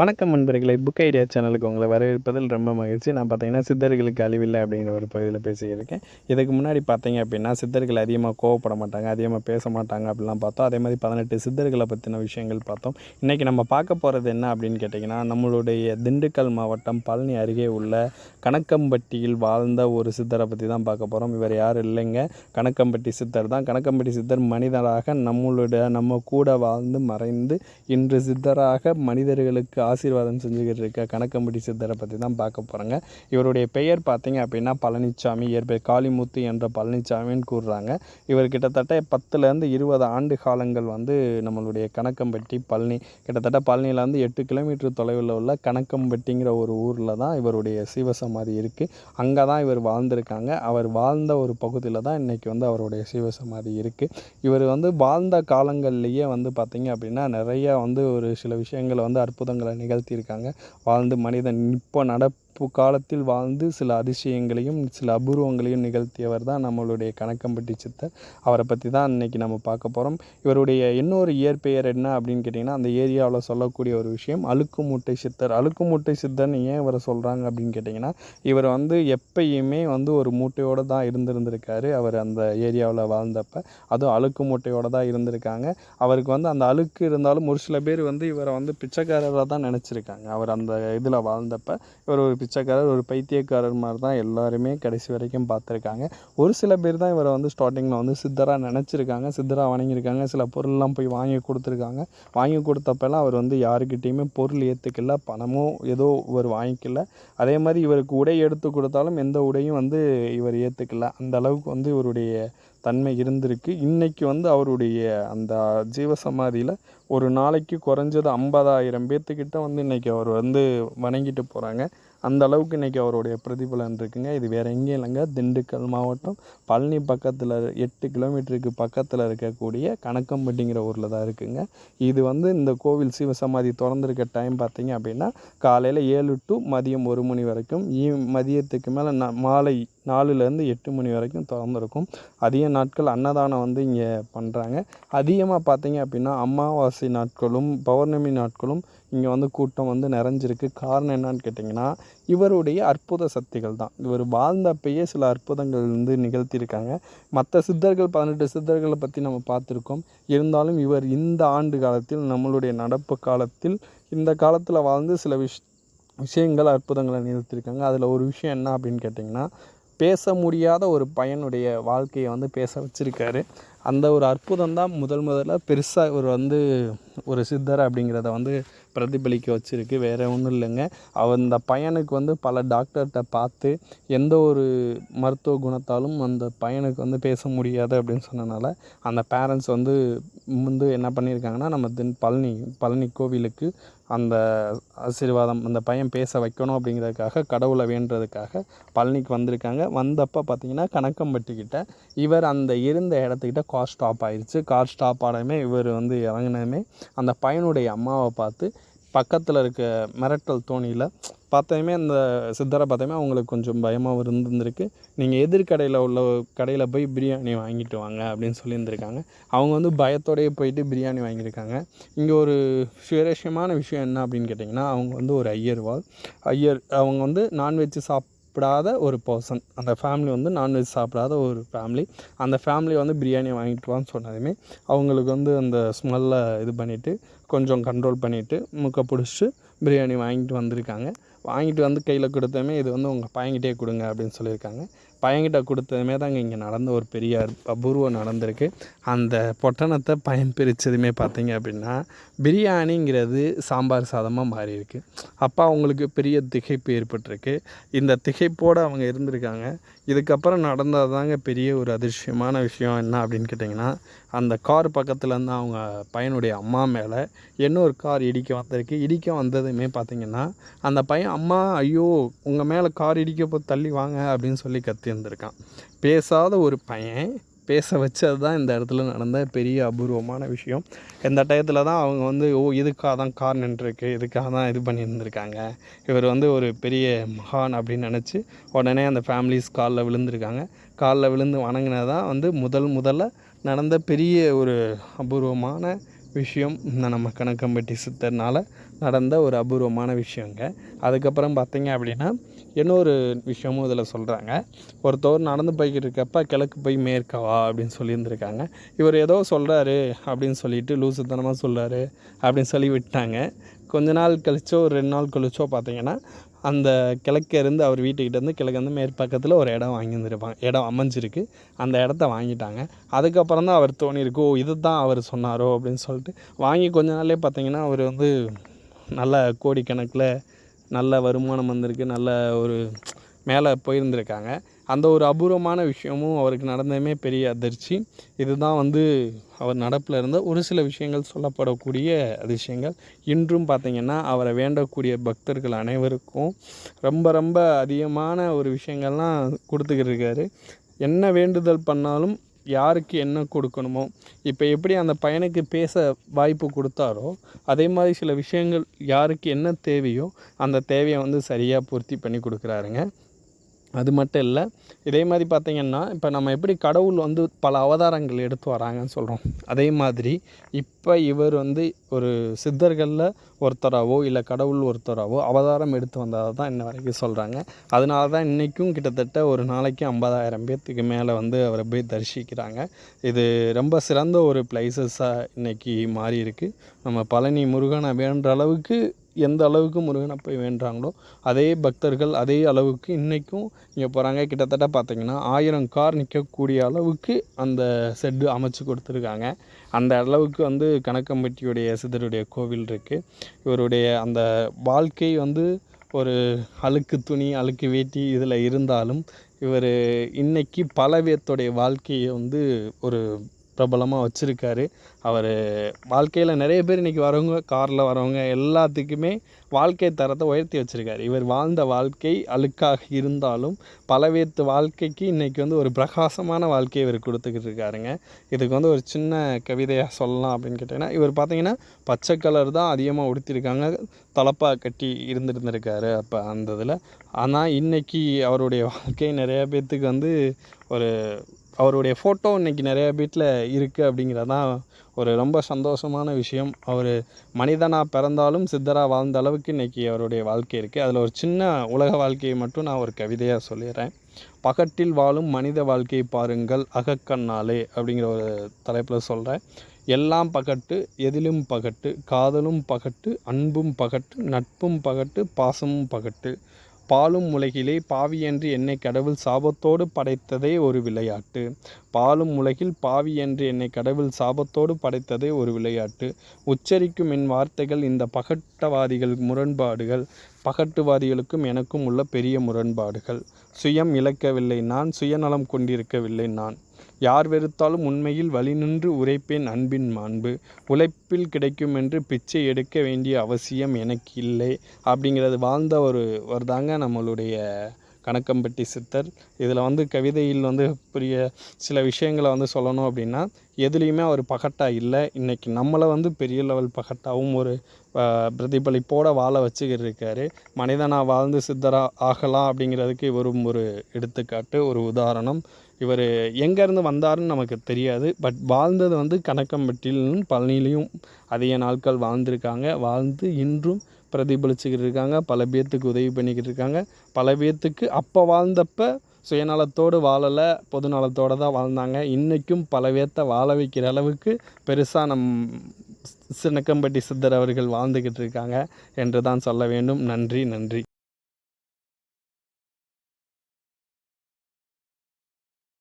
வணக்கம் நண்பர்களை book idea சேனலுக்கு உங்களை வரவேற்பதில் ரொம்ப மகிழ்ச்சி. நான் பார்த்தீங்கன்னா சித்தர்களுக்கு அழிவில்லை அப்படிங்கிற ஒரு பகுதியில் பேசியிருக்கேன். இதுக்கு முன்னாடி பார்த்தீங்க அப்படின்னா சித்தர்கள் அதிகமாக கோவப்பட மாட்டாங்க அதிகமாக பேச மாட்டாங்க அப்படிலாம் பார்த்தோம். அதே மாதிரி பதினெட்டு சித்தர்களை பற்றின விஷயங்கள் பார்த்தோம். இன்றைக்கி நம்ம பார்க்க போகிறது என்ன அப்படின்னு கேட்டிங்கன்னா நம்மளுடைய திண்டுக்கல் மாவட்டம் பழனி அருகே உள்ள கணக்கம்பட்டியில் வாழ்ந்த ஒரு சித்தரை பற்றி தான் பார்க்க போகிறோம் இவர் யாரும் இல்லைங்க? கணக்கம்பட்டி சித்தர் தான். கணக்கம்பட்டி சித்தர் மனிதராக நம்மளுடைய நம்ம கூட வாழ்ந்து மறைந்து இன்று சித்தராக மனிதர்களுக்கு ஆசீர்வாதம் செஞ்சுக்கிட்டு இருக்க கணக்கம்பட்டி சித்தரை பற்றி தான் பார்க்க போகிறாங்க இவருடைய பெயர் பார்த்தீங்க அப்படின்னா பழனிசாமி இயற்பெயர் காளிமுத்து என்ற பழனிசாமின்னு கூறுறாங்க. இவர் கிட்டத்தட்ட பத்துலேருந்து இருபது ஆண்டு காலங்கள் வந்து நம்மளுடைய கணக்கம்பட்டி பழனி. கிட்டத்தட்ட பழனியிலேருந்து எட்டு கிலோமீட்டர் தொலைவில் உள்ள கணக்கம்பட்டிங்கிற ஒரு ஊரில் தான் இவருடைய சிவசமாதி இருக்குது அங்கே தான் இவர் வாழ்ந்திருக்காங்க. அவர் வாழ்ந்த ஒரு பகுதியில் தான் இன்றைக்கி வந்து அவருடைய சிவசமாதி இருக்குது இவர் வந்து வாழ்ந்த காலங்கள்லேயே வந்து பார்த்திங்க அப்படின்னா நிறைய வந்து ஒரு சில விஷயங்களை வந்து அற்புதங்களை நிகழ்த்தியிருக்காங்க. வாழ்ந்து மனிதன் இப்போ நட காலத்தில் வாழ்ந்து சில அதிசயங்களையும் சில அபூர்வங்களையும் நிகழ்த்தியவர் தான் நம்மளுடைய கணக்கம்பட்டி சித்தர். அவரை பற்றி தான் இன்றைக்கி நம்ம பார்க்க போகிறோம் இவருடைய இன்னொரு இயற்பெயர் என்ன அப்படின்னு கேட்டிங்கன்னா அந்த ஏரியாவில் சொல்லக்கூடிய ஒரு விஷயம் அழுக்கு மூட்டை சித்தர். அழுக்கு மூட்டை சித்தர்னு ஏன் இவரை சொல்கிறாங்க அப்படின்னு கேட்டிங்கன்னா இவர் வந்து எப்பயுமே வந்து ஒரு மூட்டையோடு தான் இருந்திருந்திருக்காரு. அவர் அந்த ஏரியாவில் வாழ்ந்தப்ப அதுவும் அழுக்கு மூட்டையோடு தான் இருந்திருக்காங்க. அவருக்கு வந்து அந்த அழுக்கு இருந்தாலும் ஒரு சில பேர் வந்து இவரை வந்து பிச்சைக்காரராக தான் நினச்சிருக்காங்க. அவர் அந்த இதில் வாழ்ந்தப்ப இவர் ஒரு பிச்சைக்காரர் ஒரு பைத்தியக்காரர் மாதிரி தான் எல்லாருமே கடைசி வரைக்கும் பார்த்துருக்காங்க. ஒரு சில பேர் தான் இவரை வந்து ஸ்டார்டிங்கில் வந்து சித்தராக நினச்சிருக்காங்க சித்தராக வணங்கியிருக்காங்க. சில பொருள்லாம் போய் வாங்கி கொடுத்துருக்காங்க. வாங்கி கொடுத்தப்பெல்லாம் அவர் வந்து யாருக்கிட்டேயுமே பொருள் ஏற்றுக்கல பணமோ ஏதோ இவர் வாங்கிக்கல. அதே மாதிரி இவருக்கு உடை எடுத்து கொடுத்தாலும் எந்த உடையும் வந்து இவர் ஏற்றுக்கல அந்த அளவுக்கு வந்து இவருடைய தன்மை இருந்திருக்கு. இன்றைக்கி வந்து அவருடைய அந்த ஜீவசமாதியில் ஒரு நாளைக்கு குறைஞ்சது ஐம்பதாயிரம் பேர்த்துக்கிட்ட வந்து இன்றைக்கி அவர் வந்து வணங்கிட்டு போகிறாங்க அந்த அளவுக்கு இன்றைக்கி அவருடைய பிரதிபலன் இருக்குங்க. இது வேறு எங்கேயும் இல்லைங்க. திண்டுக்கல் மாவட்டம் பழனி பக்கத்தில் எட்டு கிலோமீட்டருக்கு பக்கத்தில் இருக்கக்கூடிய கணக்கம்பட்டிங்கிற ஊரில் தான் இருக்குங்க. இது வந்து இந்த கோவில் சிவசமாதி திறந்துருக்க டைம் பார்த்தீங்க அப்படின்னா காலையில் ஏழு டு மதியம் ஒரு மணி வரைக்கும் ஈ மதியத்துக்கு மேலே ந மாலை நாலுலேருந்து எட்டு மணி வரைக்கும் திறந்துருக்கும். அதிக நாட்கள் அன்னதானம் வந்து இங்கே பண்ணுறாங்க அதிகமாக பார்த்தீங்க அப்படின்னா அமாவாசை நாட்களும் பௌர்ணமி நாட்களும் இங்கே வந்து கூட்டம் வந்து நிறைஞ்சிருக்கு. காரணம் என்னன்னு கேட்டிங்கன்னா இவருடைய அற்புத சக்திகள் தான். இவர் வாழ்ந்தப்பயே சில அற்புதங்கள் வந்து நிகழ்த்தியிருக்காங்க. மற்ற சித்தர்கள் பதினெட்டு சித்தர்களை பற்றி நம்ம பார்த்துருக்கோம். இருந்தாலும் இவர் இந்த ஆண்டு காலத்தில் நம்மளுடைய நடப்பு காலத்தில் இந்த காலத்தில் வாழ்ந்து சில விஷ் விஷயங்கள் அற்புதங்களை நிகழ்த்தியிருக்காங்க. அதில் ஒரு விஷயம் என்ன அப்படின்னு கேட்டிங்கன்னா பேச முடியாத ஒரு பையனுடைய வாழ்க்கையை வந்து பேச வச்சுருக்காரு. அந்த ஒரு அற்புதம் தான் முதல் முதல்ல பெருசாக இவர் வந்து ஒரு சித்தர் அப்படிங்கிறத வந்து பிரதிபலிக்க வச்சுருக்கு வேறு ஒன்றும் இல்லைங்க. அந்த பையனுக்கு வந்து பல டாக்டர்கிட்ட பார்த்து எந்த ஒரு மருத்துவ குணத்தாலும் அந்த பையனுக்கு வந்து பேச முடியாது அப்படின்னு சொன்னனால அந்த பேரண்ட்ஸ் வந்து வந்து என்ன பண்ணியிருக்காங்கன்னா நம்ம தென் பழனி பழனி கோவிலுக்கு அந்த ஆசீர்வாதம் அந்த பையன் பேச வைக்கணும் அப்படிங்கிறதுக்காக கடவுளை வேண்டுறதுக்காக பழனிக்கு வந்திருக்காங்க. வந்தப்போ பார்த்தீங்கன்னா கணக்கம்பட்டிக்கிட்ட இவர் அந்த இருந்த இடத்துக்கிட்ட கார் ஸ்டாப் ஆயிடுச்சு கார் ஸ்டாப் ஆனதுமே இவர் வந்து இறங்கினதுமே அந்த பையனுடைய அம்மாவை பார்த்து பக்கத்தில் இருக்க மிரட்டல் தோணியில் பார்த்தையுமே அந்த சித்தரை பார்த்தையுமே அவங்களுக்கு கொஞ்சம் பயமாக இருந்திருக்கு நீங்கள் எதிர்கடையில் உள்ள கடையில் போய் பிரியாணி வாங்கிட்டு வாங்க அப்படின்னு சொல்லியிருந்திருக்காங்க. அவங்க வந்து பயத்தோடயே போயிட்டு பிரியாணி வாங்கியிருக்காங்க. இங்கே ஒரு சுவாரஸ்யமான விஷயம் என்ன அப்படின்னு கேட்டிங்கன்னா அவங்க வந்து ஒரு ஐயர்வாள் ஐயர் அவங்க வந்து நான்வெஜ் சாப் சாப்பிடாத ஒரு பர்சன் அந்த ஃபேமிலி வந்து நான்வெஜ் சாப்பிடாத ஒரு ஃபேமிலி அந்த ஃபேமிலி வந்து பிரியாணி வாங்கிட்டு வான்னு சொன்னதுமே அவங்களுக்கு வந்து அந்த ஸ்மெல்லை இது பண்ணிவிட்டு கொஞ்சம் கண்ட்ரோல் பண்ணிவிட்டு முக்கை பிடிச்சிட்டு பிரியாணி வாங்கிட்டு வந்திருக்காங்க. வாங்கிட்டு வந்து கையில் கொடுத்தமே இது வந்து உங்கள் பையன்கிட்டே கொடுங்க அப்படின்னு சொல்லியிருக்காங்க. பையன்கிட்ட கொடுத்ததுமே தாங்க இங்கே நடந்த ஒரு பெரிய அபூர்வம் நடந்திருக்கு. அந்த பொட்டணத்தை பயன் பிரித்ததுமே பார்த்தீங்க அப்படின்னா பிரியாணிங்கிறது சாம்பார் சாதமாக மாறி இருக்கு அப்போ அவங்களுக்கு பெரிய திகைப்பு ஏற்பட்டிருக்கு. இந்த திகைப்போடு அவங்க இருந்திருக்காங்க. இதுக்கப்புறம் நடந்தது தாங்க பெரிய ஒரு அதிர்ஷ்யமான விஷயம் என்ன அப்படின்னு கேட்டிங்கன்னா அந்த கார் பக்கத்துலேருந்து அவங்க பையனுடைய அம்மா மேலே இன்னொரு கார் இடிக்க வந்திருக்கு. இடிக்க வந்ததுமே பார்த்திங்கன்னா அந்த பையன் அம்மா ஐயோ உங்கள் மேலே கார் இடிக்க போ தள்ளி வாங்க அப்படின்னு சொல்லி கத்தியிருந்திருக்கான். பேசாத ஒரு பையன் பேச வச்சது தான் இந்த இடத்துல நடந்த பெரிய அபூர்வமான விஷயம். இந்த டயத்தில் தான் அவங்க வந்து ஓ இதுக்காக தான் கார் நின்றுருக்கு இதுக்காக தான் இது பண்ணியிருந்திருக்காங்க. இவர் வந்து ஒரு பெரிய மகான் அப்படின்னு நினச்சி உடனே அந்த ஃபேமிலிஸ் காலில் விழுந்திருக்காங்க. காலில் விழுந்து வணங்கினதான் வந்து முதல் முதல்ல நடந்த பெரிய ஒரு அபூர்வமான விஷயம் இந்த நம்ம கணக்கம்பட்டி சித்தர்னால் நடந்த ஒரு அபூர்வமான விஷயங்க. அதுக்கப்புறம் பார்த்தீங்க அப்படின்னா இன்னொரு விஷயமும் இதில் சொல்கிறாங்க ஒருத்தவர் நடந்து போய்கிட்டு இருக்கப்ப கிழக்கு போய் மேற்கவா அப்படின்னு சொல்லியிருந்திருக்காங்க. இவர் ஏதோ சொல்கிறாரு அப்படின்னு சொல்லிட்டு லூசுத்தனமாக சொல்கிறாரு அப்படின்னு சொல்லி விட்டாங்க கொஞ்ச நாள் கழிச்சோ ஒரு ரெண்டு நாள் கழிச்சோ பார்த்தீங்கன்னா அந்த கிழக்கேருந்து அவர் வீட்டுக்கிட்டேருந்து கிழக்கேருந்து கிழக்கு வந்து மேற்பக்கத்தில் ஒரு இடம் வாங்கியிருந்துருப்பாங்க. இடம் அமைஞ்சிருக்கு. அந்த இடத்த வாங்கிட்டாங்க. அதுக்கப்புறம் தான் அவர் தோணியிருக்கோ இது தான் அவர் சொன்னாரோ? அப்படின்னு சொல்லிட்டு வாங்கி கொஞ்ச நாள்லேயே பார்த்தீங்கன்னா அவர் வந்து நல்ல கோடிக்கணக்கில் நல்ல வருமானம் வந்திருக்கு. நல்ல ஒரு மேலே போயிருந்திருக்காங்க. அந்த ஒரு அபூர்வமான விஷயமும் அவருக்கு நடந்ததுமே பெரிய அதிர்ச்சி. இதுதான் வந்து அவர் நடப்பில் இருந்த ஒரு சில விஷயங்கள் சொல்லப்படக்கூடிய அதிசயங்கள். இன்றும் பார்த்திங்கன்னா அவரை வேண்டக்கூடிய பக்தர்கள் அனைவருக்கும் ரொம்ப ரொம்ப அதிகமான ஒரு விஷயங்கள்லாம் கொடுத்துக்கிட்டு இருக்காரு. என்ன வேண்டுதல் பண்ணாலும் யாருக்கு என்ன கொடுக்கணுமோ இப்போ எப்படி அந்த பையனுக்கு பேச வாய்ப்பு கொடுத்தாரோ அதே மாதிரி சில விஷயங்கள் யாருக்கு என்ன தேவையோ அந்த தேவையை வந்து சரியாக பூர்த்தி பண்ணி கொடுக்குறாருங்க. அது மட்டும் இல்லை இதே மாதிரி பார்த்திங்கன்னா இப்போ நம்ம எப்படி கடவுள் வந்து பல அவதாரங்கள் எடுத்து வராங்கன்னு சொல்கிறோம் அதே மாதிரி இப்போ இவர் வந்து ஒரு சித்தர்களில் ஒருத்தராகவோ இல்லை கடவுள் ஒருத்தராகவோ அவதாரம் எடுத்து வந்ததாக தான் இன்ன வரைக்கும் சொல்கிறாங்க அதனால தான் இன்றைக்கும் கிட்டத்தட்ட ஒரு நாளைக்கு ஐம்பதாயிரம் பேர்த்துக்கு மேலே வந்து அவரை போய் தரிசிக்கிறாங்க. இது ரொம்ப சிறந்த ஒரு பிளேசஸாக இன்றைக்கி மாறி இருக்குது நம்ம பழனி முருகனை வேண்ட அளவுக்கு எந்த அளவுக்கு முருகன் அப்போ வேண்டுறாங்களோ அதே பக்தர்கள் அதே அளவுக்கு இன்றைக்கும் இங்கே போகிறாங்க கிட்டத்தட்ட பார்த்திங்கன்னா ஆயிரம் கார் நிற்கக்கூடிய அளவுக்கு அந்த செட்டு அமைச்சு கொடுத்துருக்காங்க. அந்த அளவுக்கு வந்து கணக்கம்பட்டியுடைய சிதருடைய கோவில் இருக்குது இவருடைய அந்த வாழ்க்கை வந்து ஒரு அழுக்கு துணி அழுக்கு வேட்டி இதில் இருந்தாலும் இவர் இன்றைக்கி பல பேர்த்தோடைய வாழ்க்கையை வந்து ஒரு பிரபலமாக வச்சுருக்காரு. அவர் வாழ்க்கையில் நிறைய பேர் இன்றைக்கி வரவங்க காரில் வரவங்க எல்லாத்துக்குமே வாழ்க்கை தரத்தை உயர்த்தி வச்சுருக்காரு. இவர் வாழ்ந்த வாழ்க்கை அழுக்காக இருந்தாலும் பலவேத்து வாழ்க்கைக்கு இன்றைக்கி வந்து ஒரு பிரகாசமான வாழ்க்கையை இவர் கொடுத்துக்கிட்டு இருக்காருங்க. இதுக்கு வந்து ஒரு சின்ன கவிதையாக சொல்லலாம் அப்படின்னு கேட்டிங்கன்னா இவர் பார்த்திங்கன்னா பச்சை கலர் தான் அதிகமாக உடுத்திருக்காங்க. தலப்பாக கட்டி இருந்துருந்துருக்காரு அப்போ அந்த இதில். ஆனால் இன்றைக்கி அவருடைய வாழ்க்கை நிறையா பேர்த்துக்கு வந்து ஒரு அவருடைய ஃபோட்டோ இன்றைக்கி நிறைய வீட்டில் இருக்குது அப்படிங்கிறது தான் ஒரு ரொம்ப சந்தோஷமான விஷயம். அவர் மனிதனாக பிறந்தாலும் சித்தராக வாழ்ந்த அளவுக்கு இன்றைக்கி அவருடைய வாழ்க்கை இருக்குது அதில் ஒரு சின்ன உலக வாழ்க்கையை மட்டும் நான் ஒரு கவிதையாக சொல்லிடுறேன். பகட்டில் வாழும் மனித வாழ்க்கையை பாருங்கள் அகக்கண்ணாலே அப்படிங்கிற ஒரு தலைப்பில் சொல்கிறேன் எல்லாம் பகட்டு எதிலும் பகட்டு காதலும் பகட்டு அன்பும் பகட்டு நட்பும் பகட்டு பாசமும் பகட்டு. பாலும் உலகிலே பாவியன்று என்னை கடவுள் சாபத்தோடு படைத்ததே ஒரு விளையாட்டு. பாலும் உலகில் பாவியன்று என்னை கடவுள் சாபத்தோடு படைத்ததே ஒரு விளையாட்டு. உச்சரிக்கும் என் வார்த்தைகள் இந்த பகட்டவாதிகள் முரண்பாடுகள் பகட்டுவாதிகளுக்கும் எனக்கும் உள்ள பெரிய முரண்பாடுகள். சுயம் இழக்கவில்லை நான் சுயநலம் கொண்டிருக்கவில்லை நான். யார் வெறுத்தாலும் உண்மையில் வழி நின்று உரைப்பேன் அன்பின் மாண்பு. உழைப்பில் கிடைக்கும் என்று பிச்சை எடுக்க வேண்டிய அவசியம் எனக்கு இல்லை அப்படிங்கிறது வாழ்ந்த ஒரு ஒரு தாங்க நம்மளுடைய கணக்கம்பட்டி சித்தர். இதில் வந்து கவிதையில் வந்து புரிய சில விஷயங்களை வந்து சொல்லணும் அப்படின்னா எதுலேயுமே அவர் பகட்டா இல்லை. இன்றைக்கி நம்மளை வந்து பெரிய லெவல் பகட்டாவும் ஒரு பிரதிபலிப்போடு வாழ வச்சுக்கிட்டு இருக்காரு மனிதனாக வாழ்ந்து சித்தரா ஆகலாம் அப்படிங்கிறதுக்கு இவரும் ஒரு எடுத்துக்காட்டு ஒரு உதாரணம். இவர் எங்கேருந்து வந்தாருன்னு நமக்கு தெரியாது. பட் வாழ்ந்தது வந்து கணக்கம்பட்டியிலும் பழனிலையும் அதிக நாட்கள் வாழ்ந்திருக்காங்க. வாழ்ந்து இன்றும் பிரதிபலிச்சுக்கிட்டு இருக்காங்க பல பேர்த்துக்கு உதவி பண்ணிக்கிட்டு இருக்காங்க பல பேர்த்துக்கு அப்போ வாழ்ந்தப்போ சுயநலத்தோடு வாழலை பொதுநலத்தோடு தான் வாழ்ந்தாங்க. இன்றைக்கும் பல பேர்த்த வாழ வைக்கிற அளவுக்கு பெருசாக நம் சினக்கம்பட்டி சித்தர் அவர்கள் வாழ்ந்துக்கிட்டு இருக்காங்க என்று தான் சொல்ல வேண்டும். நன்றி நன்றி.